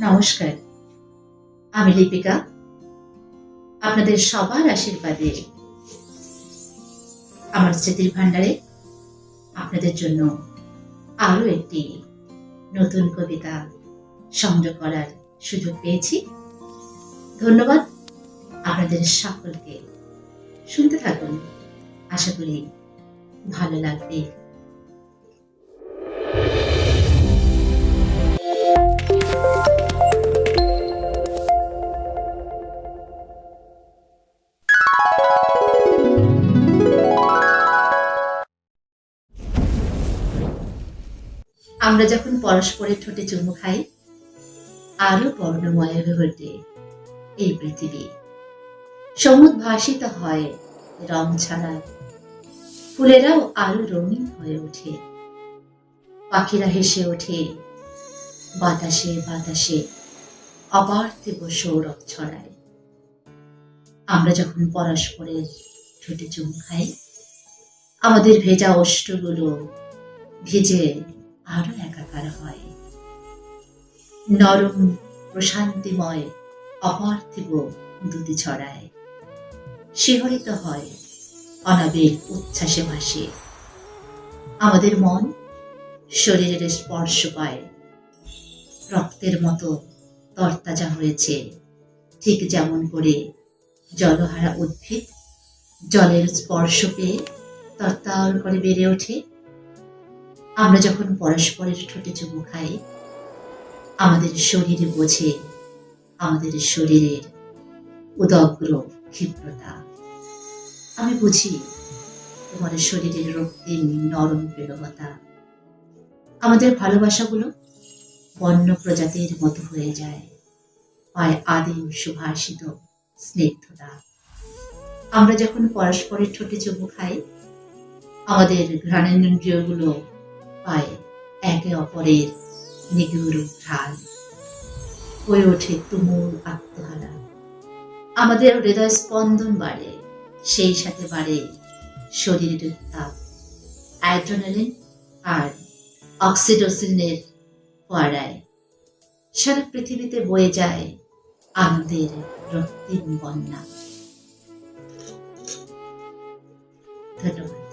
নমস্কার। আমি লিপিকা। আপনাদের সবার আশীর্বাদে আমার স্মৃতির ভাণ্ডারে আপনাদের জন্য আরও একটি নতুন কবিতা সংগ্রহ করার সুযোগ পেয়েছি। ধন্যবাদ। আপনাদের সকলকে শুনতে থাকুন। আশা করি ভালো লাগবে। আমরা যখন পরস্পরের ঠোঁটে চুমু খাই আরও বর্ণময় হয়ে ওঠে এই পৃথিবী। সমুদ ভাসিত হয় রং ছাড়ায় ফুলেরাও আরও রঙিন হয়ে ওঠে। পাখিরা হেসে ওঠে, বাতাসে বাতাসে অপার্থিব সৌরভ ছড়ায়। আমরা যখন পরস্পরের ঠোঁটে চুম খাই, আমাদের ভেজা অষ্টগুলো ভিজে আরও একাকার হয়। নরম, প্রশান্তিময়, অপার্থিব দুটি ছড়ায়। শিহরিত হয় অনাবিল উচ্ছ্বাসে ভাসে। আমাদের মন শরীরের স্পর্শ পায়। রক্তের মতো তরতাজা হয়েছে, ঠিক যেমন করে জলহারা উদ্ভিদ, জলের স্পর্শ পেয়ে তরতার করে বেড়ে ওঠে। আমরা যখন পরস্পরের ঠোঁটে চুমু খাই, আমাদের শরীরে বোঝে আমাদের শরীরের উদগ্র ক্ষিপ্রতা। আমি বুঝি তোমার শরীরের রক্তিম নরম প্রেরকতা আমাদের ভালোবাসাগুলো বন্য প্রজাতির মতো হয়ে যায় হয় আদিম সুভাষিত স্নিগ্ধতা। আমরা যখন পরস্পরের ঠোঁটে চুমু খাই, আমাদের ঘ্রাণেন্দ্রিয়গুলো পায় একে অপরের নিগুড় ঢাল হয়ে ওঠে তুমুল আত্মহারা। আমাদের হৃদয় স্পন্দন বাড়ে, সেই সাথে বাড়ে শরীরের উত্তাপ অ্যাড্রেনালিন আর অক্সিডোসিনের ফোয়ারায়। সারা পৃথিবীতে বয়ে যায় আনন্দের রক্তিম বন্যা। ধন্যবাদ।